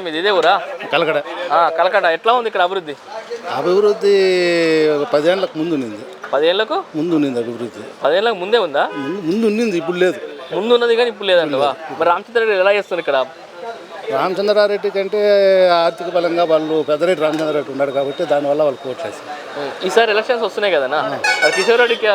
మీది ఇదే ఊరా? కలకడ ఆ, కలకడ ఎట్లా ఉంది ఇక్కడ అభివృద్ధి? అభివృద్ధి పదేళ్ళకు ముందు ఉన్నింది. పదేళ్ళకు ముందు ఉన్నింది అభివృద్ధి. పదేళ్ళకు ముందే ఉందా? ముందు ఉన్నింది ఇప్పుడు లేదు. ముందు ఉన్నది కానీ ఇప్పుడు లేదంటవా మరి రామచంద్ర ఎలా చేస్తుంది ఇక్కడ? రామచంద్రారెడ్డి కంటే ఆర్థిక బలంగా వాళ్ళు పెద్దరెడ్డి రామచంద్రారెడ్డి ఉన్నాడు కాబట్టి దానివల్ల వాళ్ళు కోట్లేసి. ఈసారి ఎలక్షన్స్ వస్తున్నాయి మరి కిషోర్ రెడ్డికి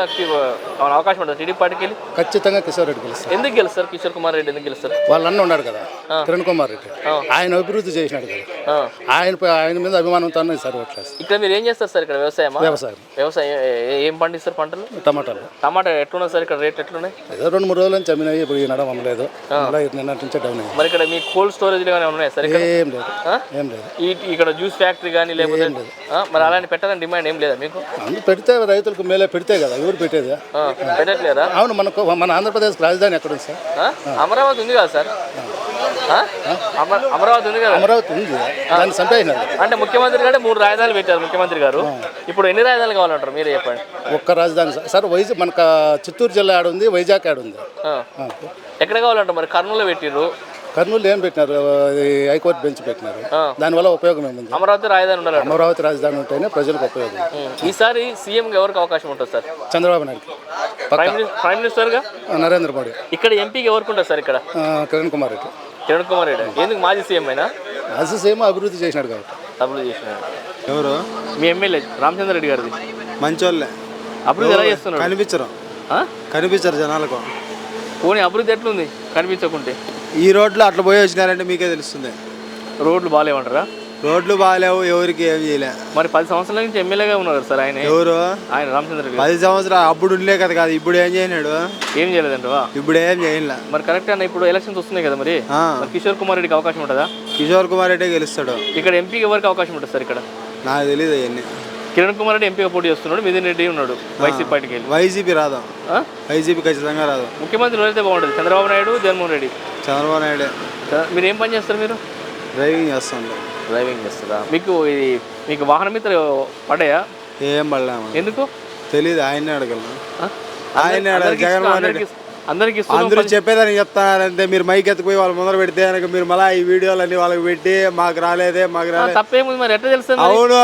అవకాశం ఉంటుంది టీడీపీ పార్టీకి వెళ్ళి? ఖచ్చితంగా కిషోర్ రెడ్డి గెలుస్తారు ఎందుకు గెలుస్తారు? కిషోర్ కుమార్ రెడ్డి ఎందుకు గెలుస్తారు? వాళ్ళ అన్న ఉన్నాడు కదా కిరణ్ కుమార్ రెడ్డి. ఆయన అభివృద్ధి చేసినాడు కదా. ఆయన ఆయన మీద అభిమానంతో ఈసారి ఓట్లేస్తారు ఇక్కడ మీరు ఏం చేస్తారు సార్ ఇక్కడ వ్యవసాయమా? వ్యవసాయం. వ్యవసాయం ఏ- పండిస్తారు పంటలు? టమాటాలు. టమాటా ఎట్లున్నాయి సార్ ఇక్కడ రేట్ ఎట్లున్నాయి? ఏదో రెండు మూడు రోజులు నుంచి అమ్మినాయి ఇప్పుడు ఈ నడవ అమ్మలేదు. నిన్నటి నుంచే డౌన్ అయ్యింది మరి ఇక్కడ మీ కోల్డ్ కానీ ఉన్నాయి సార్ ఇక్కడ ఏం లేదు. ఆ? ఏం లేదు. ఈ ఇక్కడ జ్యూస్ ఫ్యాక్టరీ కానీ లేకపోతే ఆ, మరి అలాంటి పెట్టాలని డిమాండ్ ఏం లేదా మీకు? పెడితే రైతులకు మేలే పెడితే కదా ఎవరు పెట్టేది? ఆ, పెట్టట్లేదా? అవును మనకు మన ఆంధ్రప్రదేశ్ రాజధాని ఎక్కడ ఉంది సార్? ఆ? అమరావతి ఉంది కదా సార్? ఆ? అమరావతి ఉంది కదా? అమరావతి ఉంది. దాన్ని చంపేసినారు. అంటే ముఖ్యమంత్రి గారు మూడు రాజధానులు పెట్టారు ముఖ్యమంత్రి గారు. ఇప్పుడు ఎన్ని రాజధానులు కావాలంటారు? మీరే చెప్పండి. ఒక్క రాజధాని సార్. సార్ వైజాగ్ మనకు చిత్తూరు జిల్లా ఆడ ఉంది వైజాగ్ ఆడ ఉంది ఆ. ఆ. ఎక్కడ కావాలంటారు మరి? కర్నూలులో పెట్టిర్రు. కర్నూలు ఏం పెట్టినారు? అది హైకోర్టు బెంచ్ పెట్టినారు. దానివల్ల ఉపయోగం ఏముంది? అమరావతి రాజధాని ఉండాలంట. అమరావతి రాజధాని ఉంటేనే ప్రజలకు ఉపయోగం. ఈసారి సీఎం ఎవరికి అవకాశం ఉంటుంది సార్? చంద్రబాబు పక్క. ప్రైమ్ మినిస్టర్ ప్రైమ్ మినిస్టర్గా నరేంద్ర మోడీ. ఇక్కడ ఎంపీకి ఎవరికి ఉంటుంది సార్ ఇక్కడ? కిరణ్ కుమార్ రెడ్డి. కిరణ్ కుమార్ రెడ్డి. ఎందుకు మాజీ సీఎం అయినా? అసలు ఏమో అభివృద్ధి చేసినాడు కాబట్టి. డబ్బులు చేసినాడు. ఎవరు? మీ ఎమ్మెల్యే రామచంద్ర రెడ్డి గారిది. మంచోళ్ళే. అభివృద్ధి ఎలా చేస్తున్నాడు? కనిపించరు. ఆ? కనిపించరు జనాలకు. పోనీ అభివృద్ధి ఎట్లుంది? కనిపించకుంటే. ఈ రోడ్లు అట్లా పోయి వచ్చినారంటే మీకే తెలుస్తుంది. రోడ్లు బాగాలేమంటారా రోడ్లు బాగాలేవు ఎవరికి ఏం చేయలే. మరి పది సంవత్సరాల నుంచి ఎమ్మెల్యేగా ఉన్నారు సార్ ఆయన. ఎవరు? ఆయన రామచంద్ర. పది సంవత్సరాలు అప్పుడు ఉండలే కదా కాదు ఇప్పుడు ఏం చేయనాడు ఏం చేయలేదంటవా ఇప్పుడు ఏం చేయలే. మరి కరెక్ట్ అన్న ఇప్పుడు ఎలక్షన్స్ వస్తున్నాయి కదా మరి. కిషోర్ కుమార్ రెడ్డికి అవకాశం ఉంటుందా? కిషోర్ కుమార్ రెడ్డి గెలుస్తాడు. ఇక్కడ ఎంపీకి ఎవరికి అవకాశం ఉంటుంది సార్ ఇక్కడ? నాకు తెలియదు అవన్నీ కిరణ్ కుమార్ రెడ్డి ఎంపీగా పోటీ చేస్తున్నాడు మిథున్ రెడ్డి ఉన్నాడు వైసీపీ పార్టీకి వెళ్ళి. వైసీపీ రాదు? వైసీపీ ఖచ్చితంగా రాదు? ముఖ్యమంత్రి ఎవరైతే బాగుంటుంది చంద్రబాబు నాయుడు జగన్మోహన్ రెడ్డి? చంద్రబాబు నాయుడే. మీరు ఏం పని చేస్తారు మీరు? డ్రైవింగ్ చేస్తాడు డ్రైవింగ్ చేస్తారా? మీకు ఇది మీకు వాహన మిత్ర పడ్డాయా? ఏం పడలేము ఎందుకు? తెలియదు ఆయన్నే అడగలను? ఆయన్నే ఇస్తు- జగన్మోహన్ రెడ్డి. అందరికి అందరూ చెప్పేదానికి చెప్తారంటే మీరు మైక్ ఎత్తుకుపోయి వాళ్ళు ముందర పెడితే కనుక మీరు మళ్ళీ ఈ వీడియోలన్నీ వాళ్ళకి పెట్టి మాకు రాలేదే మాకు రాలేదు తప్పేముంది మరి? ఎట్లా తెలుస్తుంది? అవును.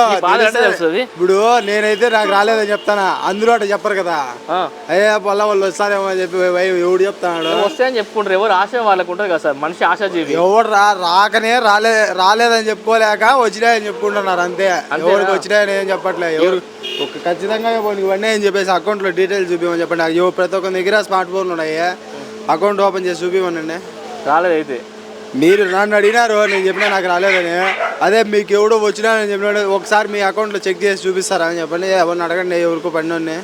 తెలుస్తుంది? ఇప్పుడు నేనైతే నాకు రాలేదని చెప్తానా? అందరూ అట్లా చెప్పరు కదా. అయ్యే వల్ల వాళ్ళు వస్తారేమో అని చెప్పి ఎవడు చెప్తాడు? వస్తే అని చెప్పుకుంటారు. ఎవరు ఆశ వాళ్ళకు ఉంటుంది కదా సార్. మనిషి ఆశాజీవి. ఎవడు రా రాకనే రాలే రాలేదని చెప్పుకోలేక వచ్చినాయని చెప్పుకుంటున్నారు అంతే. ఎవరికి వచ్చినాయని ఏం చెప్పట్లే. ఎవరు ఖచ్చితంగా ఇవన్నీ అని చెప్పేసి అకౌంట్లో డీటెయిల్స్ చూపించమని చెప్పండి. ప్రతి ఒక్క దగ్గర స్మార్ట్ ఫోన్లు ఉన్నాయి. అకౌంట్ ఓపెన్ చేసి చూపించమనండి రాలేదు అయితే మీరు నన్ను అడిగినారు నేను చెప్పినా నాకు రాలేదని. అదే మీకు ఎవడో వచ్చినా నేను చెప్పినాడు ఒకసారి మీ అకౌంట్లో చెక్ చేసి చూపిస్తారా అని చెప్పండి. ఎవరిని అడగండి ఎవరికో పడినోడిని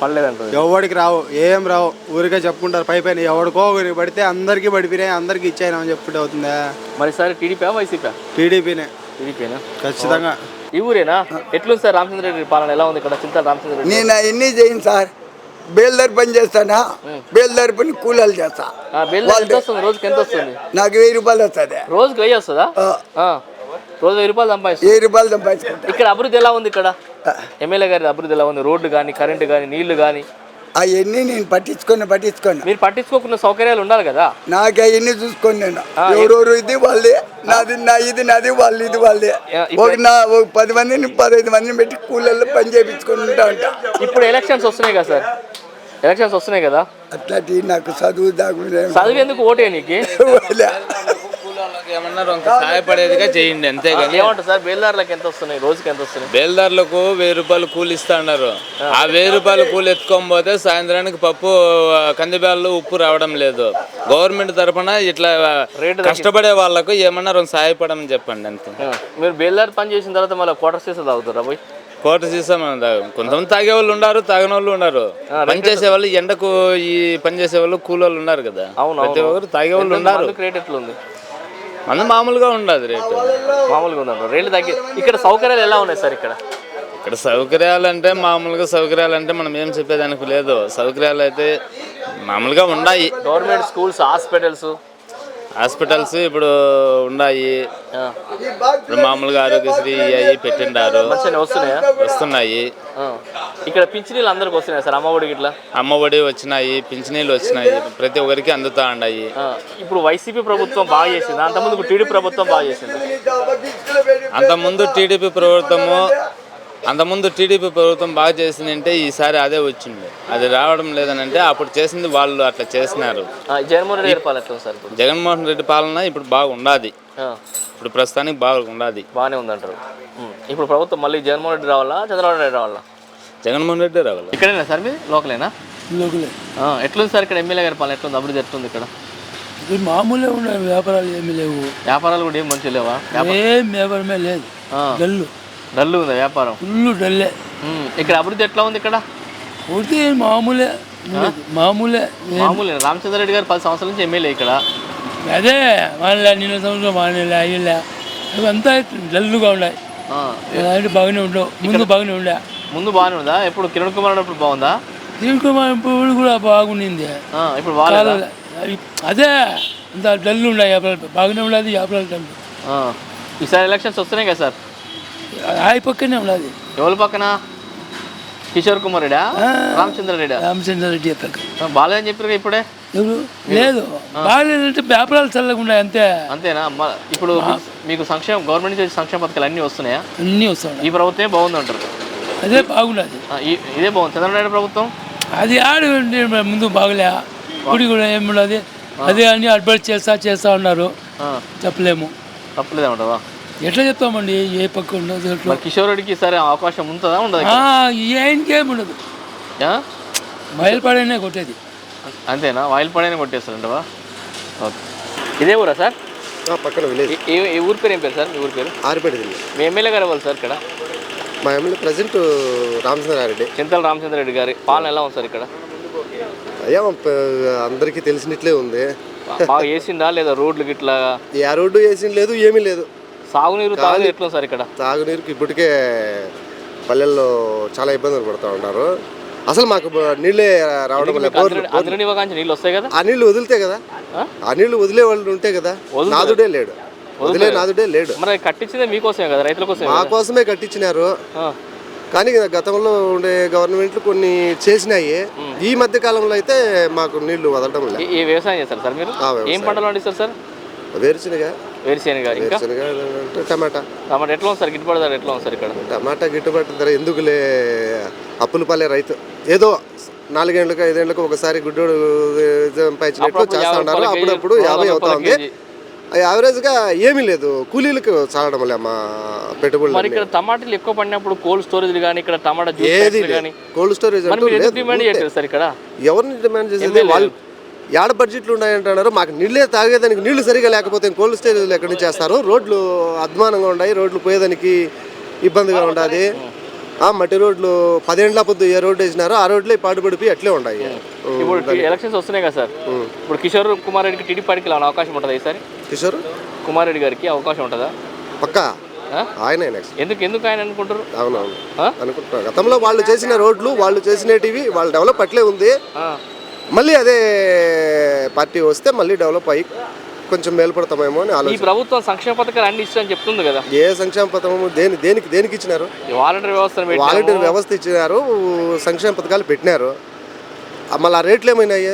పడలేదంటారు. ఎవడికి రావు ఏం రావు ఊరికే చెప్పుకుంటారు పై పైన ఎవడికో ఒకరికి పడితే అందరికీ పడిపోయినాయి అందరికీ ఇచ్చాయని చెప్పుకుంటే అవుతుందా? మరి సరే టీడీపీ వైసీపీ టీడీపీనే. టీడీపీనా ఖచ్చితంగా. ఈ ఊరేనా? ఎట్లుంది సార్ రామచంద్ర రెడ్డి పాలన? ఎలా ఉంది ఇక్కడ చింతల రామచంద్ర రెడ్డి నేను అవన్నీ చేయను సార్. బేల్దారి పని చేస్తానా? బేల్దారి పని కూలీలు చేస్తా. బిల్ రోజుకి ఎంత వస్తుంది? నాకు వెయ్యి రూపాయలు వస్తుంది. రోజుకి వెయ్యి వస్తుందా? ఆ. రోజు వెయ్యి రూపాయలు సంపాదిస్తుంది వెయ్యి రూపాయలు సంపాదించుకుంటా. ఇక్కడ అభివృద్ధి ఎలా ఉంది ఇక్కడ? ఎమ్మెల్యే గారి అభివృద్ధి ఎలా ఉంది? రోడ్లు కానీ కరెంటు కానీ నీళ్ళు కానీ అవన్నీ నేను పట్టించుకొని పట్టించుకొని. మీరు పట్టించుకోకుండా సౌకర్యాలు ఉండాలి కదా? నాకు అవన్నీ చూసుకొని నేను. ఎవరెవరు ఇది వాళ్ళే నాది నా ఇది నాది వాళ్ళు ఇది వాళ్ళే. ఒక నా ఒక పది మందిని పదహైదు మందిని పెట్టి కూలీల్లో పని చేయించుకొని ఉంటా. ఉంటా ఇప్పుడు ఎలక్షన్స్ వస్తున్నాయి కదా సార్? ఎలక్షన్స్ వస్తున్నాయి కదా? అట్లాంటి నాకు చదువు దాగుండే చదివి ఎందుకు ఓటే నీకు? సహాయపడేదిగా చేయండి అంతేగాని ఏమంటారు సార్? బేల్దారులకు ఎంత వస్తున్నాయి? రోజుకి ఎంత వస్తున్నాయి? బేల్దారులకు వెయ్యి రూపాయలు కూలి ఇస్తా అన్నారు. ఆ. వెయ్యి రూపాయలు కూలి ఎత్తుకొని పోతే సాయంత్రానికి పప్పు ఆ, కందిబ్యాళ్ళు ఉప్పు రావడం లేదు. గవర్నమెంట్ తరఫున ఇట్లా కష్టపడే వాళ్ళకు ఏమన్నా రెండు సహాయపడమని చెప్పండి అంతే. మీరు బేల్దారు పని చేసిన తర్వాత మళ్ళీ క్వార్టర్ సీసా తాగుతారా పోయి? కోట సీసా మనం తాగం కొంతమంది తాగే వాళ్ళు ఉన్నారు. తాగని వాళ్ళు ఉన్నారు పని చేసే వాళ్ళు ఎండకు ఈ పని చేసే వాళ్ళు కూలోళ్ళు ఉన్నారు కదా. ప్రతి. ఒక్కరు తాగే వాళ్ళు ఉన్నారు. రేట్ మన మామూలుగా ఉండదు రేటు. మామూలుగా ఉందంటారు రేట్లు తగ్గి ఇక్కడ సౌకర్యాలు ఎలా ఉన్నాయి సార్ ఇక్కడ? ఇక్కడ సౌకర్యాలు అంటే మామూలుగా సౌకర్యాలు అంటే మనం ఏం చెప్పేదానికి లేదు. సౌకర్యాలు అయితే మామూలుగా ఉన్నాయి. గవర్నమెంట్ స్కూల్స్ హాస్పిటల్స్ హాస్పిటల్స్ ఇప్పుడు ఉన్నాయి. ఇప్పుడు మామూలుగా ఆరోగ్యశ్రీ అవి పెట్టిండారు. వస్తున్నాయా? వస్తున్నాయి. ఇక్కడ పింఛనీళ్ళు అందరికి వస్తున్నాయి సార్? అమ్మఒడికి ఇట్లా అమ్మఒడి వచ్చినాయి పింఛనీళ్ళు వచ్చినాయి. ప్రతి ఒక్కరికి అందుతా ఉన్నాయి. ఇప్పుడు వైసీపీ ప్రభుత్వం బాగా చేసింది? అంతకుముందు టీడీ ప్రభుత్వం బాగా చేసింది? అంతకుముందు టీడీపీ ప్రభుత్వము అంతకుముందు టీడీపీ ప్రభుత్వం బాగా చేసిందంటే ఈసారి అదే వచ్చింది. అది రావడం లేదనంటే అప్పుడు చేసింది వాళ్ళు అట్లా చేసినారు. ఆ, జగన్మోహన్ రెడ్డి గారి పాలన సార్ జగన్మోహన్ రెడ్డి పాలన ఇప్పుడు బాగుండాది. ఆ. ఇప్పుడు ప్రస్తుతానికి బాగుండాది. బాగానే ఉందంటారు. ఇప్పుడు ప్రభుత్వం మళ్ళీ జగన్మోహన్ రెడ్డి రావాలా చంద్రబాబు నాయుడు రావాలా? జగన్మోహన్ రెడ్డి రావాలి. ఇక్కడేనా సార్ మీరు? లోకలేనా? లోకలే. ఆ, ఎట్లుంది సార్ ఇక్కడ ఎమ్మెల్యే గారి పాలన? ఎట్లుంది? అభివృద్ధి ఎట్లుంది ఇక్కడ? ఇది మామూలే ఉన్నాయి వ్యాపారాలు ఏమీ లేవు. వ్యాపారాలు కూడా ఏం మంచిగా లేవా? ఏం వ్యాపారమే లేదు. ఆ. డల్లు ఉందా వ్యాపారం? ఫుల్ డల్లే. ఇక్కడ అభివృద్ధి ఎట్లా ఉంది ఇక్కడ? పూర్తి మామూలే. మామూలే. మామూలు. రామచంద్ర రెడ్డి గారు పది సంవత్సరాల నుంచి ఎమ్మెల్యే ఇక్కడ. అదే మానలే నిన్న సంవత్సరం మానలే అయ్యలే ఇవంతా డల్లుగా ఉన్నాయి. అలాంటి బాగానే ఉండవు. ముందు బాగానే ఉండే. ముందు బాగానే ఉందా? ఇప్పుడు కిరణ్ కుమార్ ఉన్నప్పుడు బాగుందా? దీనికి ఇప్పుడు కూడా బాగుండింది. ఇప్పుడు అదే అంత డల్లు ఉన్నాయి వ్యాపారాలు బాగానే ఉండదు ఆ. ఈసారి ఎలక్షన్స్ వస్తున్నాయి కదా సార్? ఆయి పక్కనే ఉండదు ఎవరి పక్కన? కిషోర్ కుమార్ రెడ్డా రామచంద్ర రెడ్డి రామచంద్ర రెడ్డి పక్క బాగాలేదని చెప్పారు ఇప్పుడే? లేదు. బాగాలేదంటే వ్యాపారాలు ఉన్నాయి అంతే. అంతేనా? ఇప్పుడు మీకు- సంక్షేమ గవర్నమెంట్ నుంచి సంక్షేమ పథకాలు అన్నీ వస్తున్నాయా? అన్నీ వస్తున్నాయి. ఈ ప్రభుత్వమే బాగుంది అంటారు అదే ఈ- ఇదే బాగుంది. చంద్రబాబు ప్రభుత్వం? అది ఆడు ముందు బాగలే. ఇప్పుడు కూడా ఏమున్నది? అదే అని అడ్వర్ట్ చేస్తా చేస్తా ఉన్నారు. చెప్పలేము. తప్పలేదంటావా? ఎట్లా చెప్తామండి? ఏ పక్క ఉండదు కిషోర్ రెడ్డికి సరే అవకాశం ఉంటుందా? ఉండదు ఆ, ఏం ఉండదు. బయలుపడనే కొట్టేది. అంతేనా? వాయిల్ పడైనా కొట్టేస్తారంటవా? ఓకే. ఇదే ఊరా సార్? పక్కన విలేజ్. ఏ- ఊరి పేరు ఏం పేరు సార్? మీ ఊరి పేరు? ఆరిపేట మీ ఎమ్మెల్యే గారు ఇవ్వాలి సార్ ఇక్కడ? మా ఎమ్మెల్యే ప్రజెంట్ రామచంద్రారెడ్డి. చింతల రామచంద్ర రెడ్డి గారి పాలన ఎలా ఉంది సార్ ఇక్కడ? అయ్యా అందరికీ తెలిసినట్లే ఉంది. బాగా వేసిందా లేదా రోడ్లు గిట్లా? ఏ రోడ్డు వేసింది లేదు ఏమీ లేదు. సాగునీరు తాగునీరు ఎట్లా సార్ ఇక్కడ? తాగునీరుకి ఇప్పటికే పల్లెల్లో చాలా ఇబ్బందులు పడుతూ ఉంటారు అసలు మాకు నీళ్ళే రావడం నీళ్ళు వస్తాయి కదా? ఆ నీళ్ళు వదిలితే కదా. ఆ? నీళ్ళు వదిలే వాళ్ళు ఉంటే కదా నాదుడే లేడు. వదిలే నాదుడే లేడు. మరి కట్టించిందే మీకోసమే కదా రైతుల కోసమే మా కోసమే కట్టించినారు. కానీ గతంలో ఉండే గవర్నమెంట్లు కొన్ని చేసినాయి. ఈ మధ్య కాలంలో అయితే మాకు నీళ్ళు వదలడం లేదు. వ్యవసాయం చేస్తారు సార్ మీరు. ఏం పంటలు పండిస్తారు సార్? వేరుశనగ. వేరుశెనగ ఇంకా? వేరుశనగ అంటే టమాటా. టమాటా ఎట్లా ఉంది సార్? గిట్టుబాటు ధర ఎట్లా ఉంది సార్ ఇక్కడ? టమాటా గిట్టుబాటు ధర ఎందుకులే? అప్పులు పాలే రైతు. ఏదో నాలుగేళ్ళకు ఐదేళ్ళకు ఒకసారి గుడ్డోడు అప్పుడప్పుడు చేస్తా ఉన్నారు రూపాయల అప్పుడప్పుడు యాభై అవుతా ఉంది. యావరేజ్గా ఏమీ లేదు. కూలీలకు చాలడం మా పెట్టుబడులు మరి ఇక్కడ టమాటాలు ఎక్కువ పడినప్పుడు కోల్డ్ స్టోరేజ్ కానీ ఇక్కడ టమాటా ఏది కానీ కోల్డ్ స్టోరేజ్ ఎవరిని డిమాండ్ చేసేది? వాళ్ళు ఏడ బడ్జెట్లు ఉన్నాయంటున్నారు. మాకు నీళ్ళే తాగేదానికి నీళ్ళు సరిగా లేకపోతే కోల్డ్ స్టోరేజ్లు ఎక్కడి నుంచి చేస్తారు రోడ్లు అధ్వానంగా ఉన్నాయి రోడ్లు పోయేదానికి ఇబ్బందిగా ఉండాలి ఆ మట్టి రోడ్లు పదేండ్ల పొద్దు ఏ రోడ్డు వేసినారో ఆ రోడ్లే పాటుపడిపోయి అట్లే ఉన్నాయి ఇప్పుడు ఎలక్షన్స్ వస్తున్నాయి కదా సార్. ఇప్పుడు కిషోర్ కుమార్ రెడ్డికి టీడీ పార్టీకి అవకాశం ఉంటుందా ఈసారి? కిషోర్? కుమార్ రెడ్డి గారికి అవకాశం ఉంటుందా? పక్కా? ఆయన ఎందుకు ఎందుకు ఆయన అనుకుంటారు? అవునవును. ఆ? అనుకుంటున్నాను. గతంలో వాళ్ళు చేసిన రోడ్లు వాళ్ళు చేసినటివి వాళ్ళు డెవలప్ అట్లే ఉంది. మళ్ళీ అదే పార్టీ వస్తే మళ్ళీ డెవలప్ అయ్యి కొంచెం మేలుపడతామేమో అని ఈ ప్రభుత్వం సంక్షేమ పథకాలు అన్ని ఇష్టం చెప్తుంది కదా. ఏ సంక్షేమ పథకము దేని దేనికి దేనికి ఇచ్చినారు? వాలంటీర్ వ్యవస్థను పెట్టాము. వాలంటీర్ వ్యవస్థ ఇచ్చినారు సంక్షేమ పథకాలు పెట్టినారు. మళ్ళీ ఆ రేట్లు ఏమైనాయి?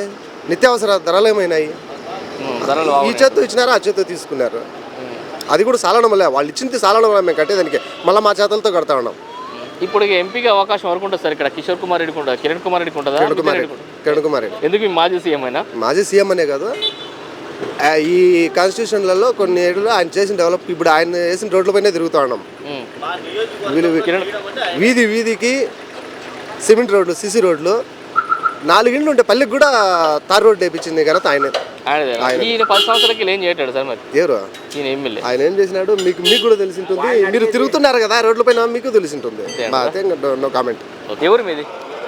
నిత్యావసర ధరలు ఏమైనాయి? ఈ. చేత్తో ఇచ్చినారు? ఆ చేత్తో తీసుకున్నారు. అది కూడా సాలడం వల్ల వాళ్ళు ఇచ్చింది సాలడం మేము కట్టేదానికి. మళ్ళీ మా చేతులతో కడతా ఉన్నాం. ఇప్పుడు ఎంపీకి అవకాశం వరకు ఉంటుంది సార్ ఇక్కడ? కిషోర్ కుమార్ ఉంటుందా? కిరణ్ కుమార్ రెడ్డికి ఉంటుందా? కిరణ్ కుమార్ రెడ్డి. ఉంటుందా? కిరణ్ కుమార్ రెడ్డి ఎందుకు మాజీ సీఎం అయినా? మాజీ సీఎం అనే కాదు. ఈ కాన్స్టిట్యూషన్లలో కొన్ని ఏళ్ళు ఆయన చేసిన డెవలప్ ఇప్పుడు ఆయన వేసిన రోడ్లపైనే తిరుగుతూ ఉన్నాం. వీధి వీధికి సిమెంట్ రోడ్లు సిసి రోడ్లు నాలుగిండ్లు ఉంటే పల్లెకి కూడా తార్ రోడ్డు వేయించింది ఘనత ఆయన. ఆయనదేనా? ఈయన పది సంవత్సరాలకి ఏం చేయటాడు సార్ మరి? ఎవరు? ఈయన ఎమ్మెల్యే ఆయన ఏం చేసినాడు? మీకు మీకు కూడా తెలిసి ఉంటుంది మీరు తిరుగుతున్నారు కదా రోడ్ల పైన మీకు తెలిసి ఉంటుంది నో కామెంట్. ఎవరు మీది?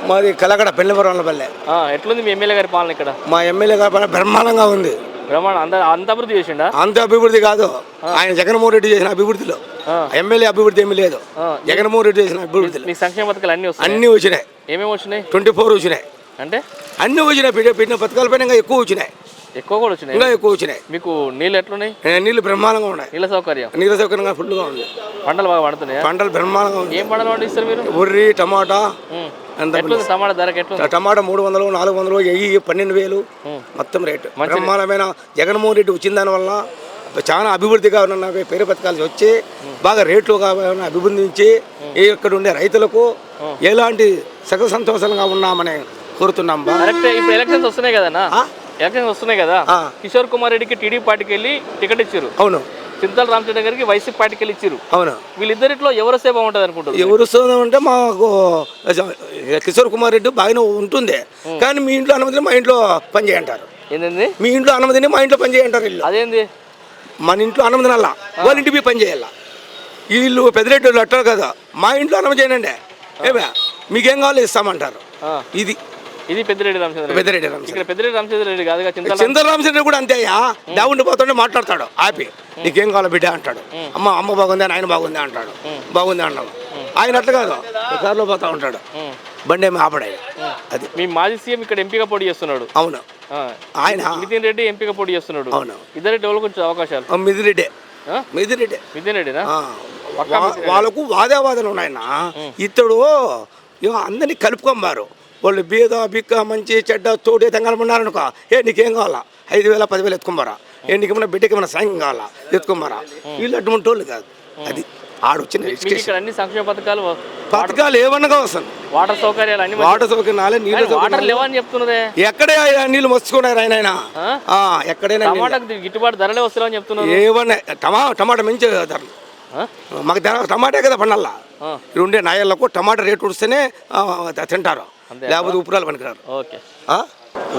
మాది కలకడ పెళ్ళిపురంపల్లె ఆ, ఎట్లుంది మీ ఎమ్మెల్యే గారి పాలన ఇక్కడ? మా ఎమ్మెల్యే గారి బ్రహ్మాండంగా ఉంది. బ్రహ్మాండ అంత అంత అభివృద్ధి చేసిండా? అంత అభివృద్ధి కాదు. ఆయన జగన్మోహన్ రెడ్డి చేసిన అభివృద్ధిలో. ఎమ్మెల్యే అభివృద్ధి ఏమీ లేదు. జగన్మోహన్ రెడ్డి చేసిన అభివృద్ధిలో. మీకు సంక్షేమ పథకాలు అన్ని అన్నీ వచ్చినాయి. ఏమేమి వచ్చినాయి? ట్వంటీ ఫోర్ వచ్చినాయి. అంటే? అన్నీ వచ్చినాయి. పెట్టిన పథకాల పైన ఎక్కువ వచ్చినాయి. ఎక్కువ కూడా వచ్చినాయి. ఇంకా ఎక్కువ వచ్చినాయి. మీకు నీళ్ళు ఎట్లున్నాయి? ఏ, నీళ్ళు బ్రహ్మాండంగా ఉన్నాయి. నీళ్ళ సౌకర్యం. నీళ్ళ సౌకర్యంగా ఫుల్గా ఉంది. పంటలు బాగా పడుతున్నాయా? పంటలు బ్రహ్మాండంగా ఏం పంటలు పండిస్తారు మీరు? ఉర్రి టమాటా టమాటా ఎట్లుంది? టమాటా మూడు వందలు నాలుగు వందలు వెయ్యి పన్నెండు వేలు. మొత్తం రేటు. బ్రహ్మాండమైన జగన్మోహన్ రెడ్డి వచ్చిన దానివల్ల చాలా అభివృద్ధిగా ఉన్న నాకు పేరు బతకాల్సి వచ్చి బాగా రేట్లు అభివృద్ధించి ఇక్కడ ఉండే రైతులకు ఎలాంటి సగ సంతోషంగా ఉన్నామని కోరుతున్నాం ఇప్పుడు ఎలక్షన్స్ వస్తున్నాయి కదన్నా? ఎలక్షన్స్ వస్తున్నాయి కదా. కిషోర్ కుమార్ రెడ్డికి టీడీపీ పార్టీకి వెళ్ళి టికెట్ ఇచ్చారు అవును. చింతల రామచంద్ర గారికి వైసీపీ పార్టీకి వెళ్ళి ఇచ్చారు అవును. వీళ్ళిద్దరిట్లో ఎవరు వస్తే బాగుంటుంది అనుకుంటారు ఎవరు వస్తుందో అంటే మాకు కిషోర్ కుమార్ రెడ్డి బాగానే ఉంటుంది కానీ మీ ఇంట్లో అనుమతిని మా ఇంట్లో పని చేయంటారు. ఏంది మీ ఇంట్లో అనుమతిని మా ఇంట్లో పని చేయంటారు వీళ్ళు. అదేంది? మన ఇంట్లో అనుమతిని అలా వాళ్ళ ఇంటికి పని చేయాల? వీళ్ళు పెద్దరెడ్డి వాళ్ళు అట్టారు కదా. మా ఇంట్లో అనుమతి చేయండి ఏమే? మీకేం కావాలో ఇస్తామంటారు. ఇది ఇది పెద్దిరెడ్డి రామచంద్ర రెడ్డి. పెద్దరెడ్డి రామచంద్ర ఇక్కడ పెద్దిరెడ్డి రామచంద్ర రెడ్డి కాదుగా చింతల చంద్ర రామచంద్ర కూడా అంతే అయ్యా. దావుండి పోతుంటే మాట్లాడతాడు. ఆపి. నీకేం కావాలో బిడ్డ అంటాడు. అమ్మ అమ్మ బాగుంది ఆయన బాగుంది అంటాడు. బాగుంది అన్నాడు ఆయన అట్లా కాదు. కారులో పోతా ఉంటాడు. బండి ఏమి ఆపడాయి అది. మీ మాజీ సీఎం ఇక్కడ ఎంపీగా పోటీ చేస్తున్నాడు. అవును. ఆయన నితిన్ రెడ్డి ఎంపీగా పోటీ చేస్తున్నాడు. అవును. ఇద్దరు డెవలప్ అవకాశాలు. ఆ మిదిరెడ్డే ఆ? మిదిరెడ్డే నితిన్ రెడ్డినా? వాళ్ళకు వాదావాదలు ఉన్నాయన్న. ఇతడు అందరినీ కలుపుకొంబారు వాళ్ళు బీద బిక్క మంచి చెడ్డ తోటి తెంగలమన్నారనుకో ఏ నీకేం కావాలా? ఐదు వేల పదివేలు ఎత్తుకోమారా ఏ నీకేమన్నా బిడ్డకి ఏమైనా సాయం కావాలా? ఎత్తుకోమారా వీళ్ళు అటువంటి వాళ్ళు కాదు. అది ఆడొచ్చిన అన్ని సంక్షేమ పథకాలు పథకాలు ఏమన్నా వస్తాను వాటర్ సౌకర్యాలు అన్ని వాటర్ సౌకర్యాలే నీళ్ళ వాటర్ లేవని చెప్తున్నదే. ఎక్కడే నీళ్ళు మస్తుకున్నారు ఆయన ఆయన ఎక్కడైనా. టమాటాకు గిట్టుబాటు ధరలే వస్తున్నాయని చెప్తున్నారు. ఏమన్నా టమా టమాటా మంచి ధరలు? మాకు ధర టమాటా కదా పండల్లా. ఉండే నాయళ్ళకు టమాటా రేటు ఉడిస్తేనే తింటారు. లేకపోతే ఉప్పురాలు పనికిరారు. ఓకే?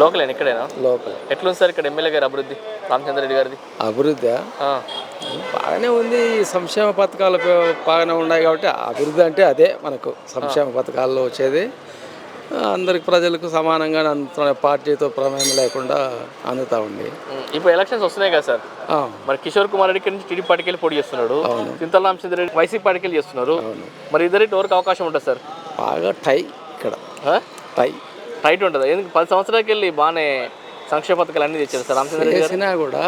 లోకలేనా? ఇక్కడేనా? లోపల ఎట్లుంది సార్ ఇక్కడ ఎమ్మెల్యే గారి అభివృద్ధి? రామచంద్ర రెడ్డి గారిది? అభివృద్ధి. బాగానే ఉంది. ఈ సంక్షేమ పథకాలు బాగానే ఉన్నాయి కాబట్టి అభివృద్ధి అంటే అదే మనకు సంక్షేమ పథకాల్లో వచ్చేది. అందరికి ప్రజలకు సమానంగా అందుతున్న పార్టీతో ప్రమేయం లేకుండా అందుతా ఉంది. ఇప్పుడు ఎలక్షన్స్ వస్తున్నాయి కదా సార్. మరి కిషోర్ కుమార్ రెడ్డి నుంచి టీడీ పార్టీకి పోటీ చేస్తున్నాడు. చింతల రామచంద్ర రెడ్డి వైసీపీ పార్టీకి చేస్తున్నారు. మరి ఇద్దరికి ఎవరికి అవకాశం ఉంటుంది సార్? బాగా టై ఇక్కడ? టై. టైట్ ఉంటుంది? ఎందుకు? పది సంవత్సరాలకి వెళ్ళి బాగానే సంక్షేమ పథకాలు అన్ని తెచ్చారు సార్ రామచంద్ర చేసినా కూడా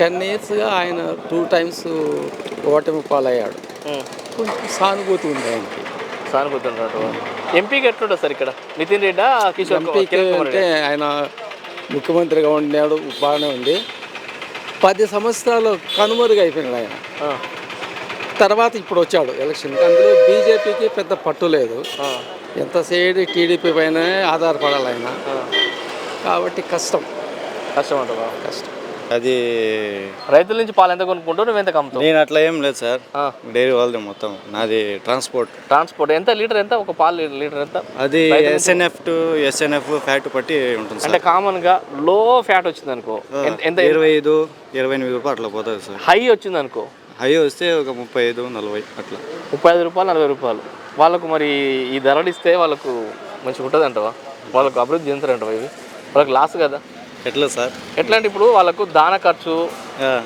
టెన్ ఇయర్స్గా ఆయన టూ టైమ్స్ ఓటమి పాలయ్యాడు. కొంచెం సానుభూతి ఉంది ఆయనకి. సానుభూతి ఉన్నట్టు ఎంపీకి ఎట్లుంటుంది సార్ ఇక్కడ? నితిన్ రెడ్డా కిషోర్ ఎంపీకి అంటే ఆయన ముఖ్యమంత్రిగా ఉన్నాడు బాగానే ఉంది. పది సంవత్సరాలు కనుమరుగు అయిపోయినాడు ఆయన. తర్వాత ఇప్పుడు వచ్చాడు ఎలక్షన్. అందులో బీజేపీకి పెద్ద పట్టు లేదు. ఎంతసేపు టీడీపీ పైన ఆధారపడాలి ఆయన. కాబట్టి కష్టం. కష్టం ఉంటుందా కష్టం. అది రైతుల నుంచి పాలు ఎంత కొనుక్కుంటావు? నువ్వు ఎంత కమ్ముతావు నేను అట్లా ఏం లేదు సార్. ఆ. డైరీ వాళ్ళది మొత్తం. నాది ట్రాన్స్పోర్ట్. ట్రాన్స్పోర్ట్. ఎంత లీటర్ ఎంత? ఒక పాలు లీటర్ ఎంత? అది ఎస్ఎన్ఎఫ్ టు ఎస్ఎన్ఎఫ్ ఫ్యాట్ పట్టి ఉంటుంది అంటే సార్. కామన్గా లో ఫ్యాట్ వచ్చింది అనుకో ఎంత- ఎంత ఇరవై ఐదు ఇరవై ఎనిమిది రూపాయలు అట్లా పోతుంది సార్. హై వచ్చింది అనుకో హై వస్తే ఒక ముప్పై ఐదు నలభై అట్లా. ముప్పై ఐదు రూపాయలు నలభై రూపాయలు. వాళ్ళకు మరి ఈ ధరలు ఇస్తే వాళ్ళకు మంచిగా ఉంటుంది అంటవా వాళ్ళకు అభివృద్ధి చెందుతారంటవా ఇవి? వాళ్ళకి లాస్ కదా? ఎట్లా సార్? ఎట్లా అంటే ఇప్పుడు వాళ్ళకు దాన ఖర్చు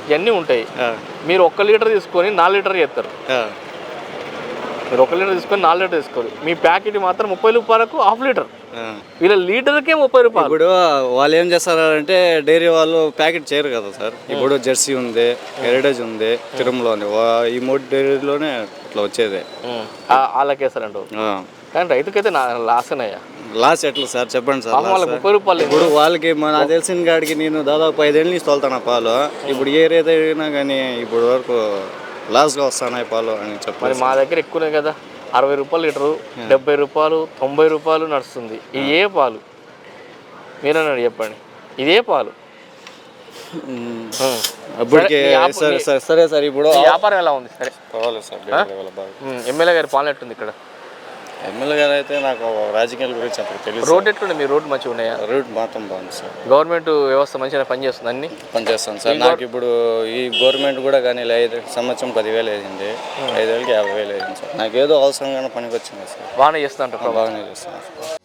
ఇవన్నీ ఉంటాయి. మీరు ఒక్క లీటర్ తీసుకొని నాలుగు లీటర్ చేస్తారు. మీరు ఒక లీటర్ తీసుకొని నాలుగు లీటర్ తీసుకోరు మీ ప్యాకెట్ మాత్రం ముప్పై రూపాయలకు హాఫ్ లీటర్. వీళ్ళ లీటర్కే ముప్పై రూపాయలు. ఇప్పుడు వాళ్ళు ఏం చేస్తారంటే డైరీ వాళ్ళు ప్యాకెట్ చేయరు కదా సార్. ఇప్పుడు జెర్సీ ఉంది హెరిటేజ్ ఉంది తిరుమల ఉంది. ఈ మూడు డైరీలోనే అట్లా వచ్చేది. వాళ్ళకేసారంట ఆ. కానీ రైతుకైతే నా లాసేనయ్యా లాస్ ఎట్లా సార్? చెప్పండి సార్ లాస్. ముప్పై రూపాయలు ఇప్పుడు వాళ్ళకి నాకు తెలిసిన కాడికి నేను దాదాపు ఐదేళ్ళ నుంచి తోలుతాను పాలు. ఇప్పుడు ఏ రేట్ అయినా కానీ ఇప్పుడు వరకు లాస్గా వస్తాయి పాలు అని చెప్పాలి మా దగ్గర ఎక్కువనే కదా. అరవై రూపాయలు లీటరు డెబ్బై రూపాయలు తొంభై రూపాయలు నడుస్తుంది. ఇది ఏ పాలు? మీరన్నాడు చెప్పండి. ఇదే పాలు? ఉం. అప్పటికి సరే, సరే ఇప్పుడు వ్యాపారం ఎలా ఉంది? సరే. ఉం, ఎమ్మెల్యే గారి పాలన ఎట్టుంది ఇక్కడ. ఎమ్మెల్యే గారు అయితే నాకు రాజకీయాల గురించి అంత తెలియదు రోడ్ ఎట్లుంది? మీ రోడ్ మంచిగా ఉన్నాయా? రూట్ మాత్రం బాగుంది సార్. గవర్నమెంట్ వ్యవస్థ మంచిగా పనిచేస్తుంది అన్ని? పనిచేస్తాను సార్. నాకు ఇప్పుడు ఈ గవర్నమెంట్ కూడా కానీ ఐదు సంవత్సరం పదివేలు అయింది. ఐదు వేలకి యాభై వేలు అయింది సార్. నాకు ఏదో అవసరంగానే పనికి వచ్చింది సార్. బాగానే చేస్తుంటారు బాగానే చేస్తాను